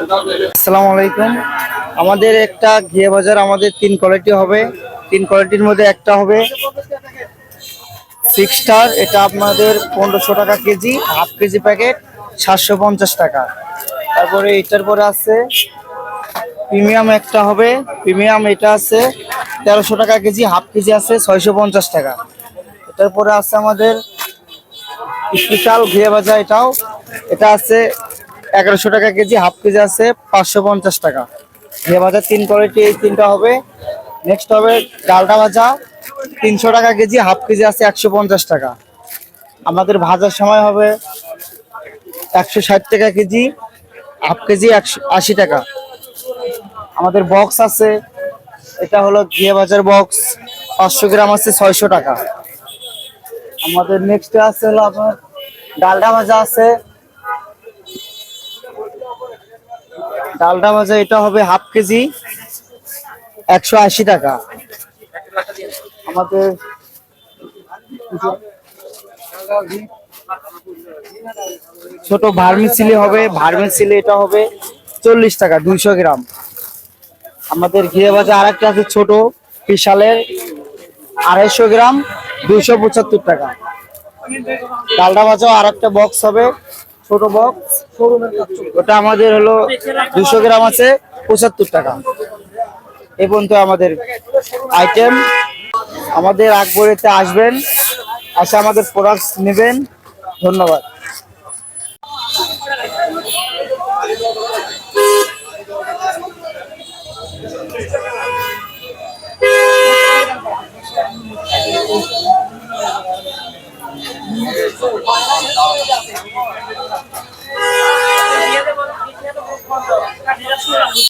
আসসালামু আলাইকুম। আমাদের একটা ঘিয়ে বাজার, আমাদের তিন কোয়ালিটি হবে। তিন কোয়ালিটির মধ্যে একটা হবে সিক্স স্টার এটা আপনাদের পনেরোশো টাকা কেজি হাফ কেজি প্যাকেট সাতশো পঞ্চাশ টাকা। তারপরে এটার পরে আছে প্রিমিয়াম একটা হবে। প্রিমিয়াম এটা আছে তেরোশো টাকা কেজি হাফ কেজি আছে ছয়শো পঞ্চাশ টাকা। এটার পরে আছে আমাদের স্পেশাল ঘিয়ে ভাজা এটাও। এটা আছে এগারোশো টাকা কেজি, হাফ কেজি আছে পাঁচশো পঞ্চাশ টাকা। ঘিয়ে ভাজা তিন কোয়ালিটি, এই তিনটা হবে। নেক্সট হবে ডালটা ভাজা, তিনশো টাকা কেজি, হাফ কেজি আছে একশো পঞ্চাশ টাকা। আমাদের ভাজার সময় হবে একশো ষাট টাকা কেজি, হাফ কেজি একশো আশি টাকা। আমাদের বক্স আছে, এটা হলো ঘিয়ে ভাজার বক্স, পাঁচশো গ্রাম আছে ছয়শো টাকা। আমাদের নেক্সট আছে হলো আপনার ডালটা ভাজা আছে ডালডা ভাজা এটা হবে হাফ কেজি, একশো আশি টাকা। আমাদের ছোট ভার্মিসিলি হবে ভার্মিসিলি এটা হবে চল্লিশ টাকা, দুইশো গ্রাম। আমাদের ঘিরে ভাজা আরেকটা আছে ছোট বিশালের, আড়াইশো গ্রাম, দুইশো পঁচাত্তর টাকা। ডালডা ভাজাও আর একটা বক্স হবে ছোট বক্স ওটা আমাদের হলো দুশো গ্রাম আছে, পঁচাত্তর টাকা। এ পর্যন্ত আমাদের আইটেম আমাদের আকবরেতে আসবেন, আসে আমাদের প্রোডাক্ট নেবেন। ধন্যবাদ।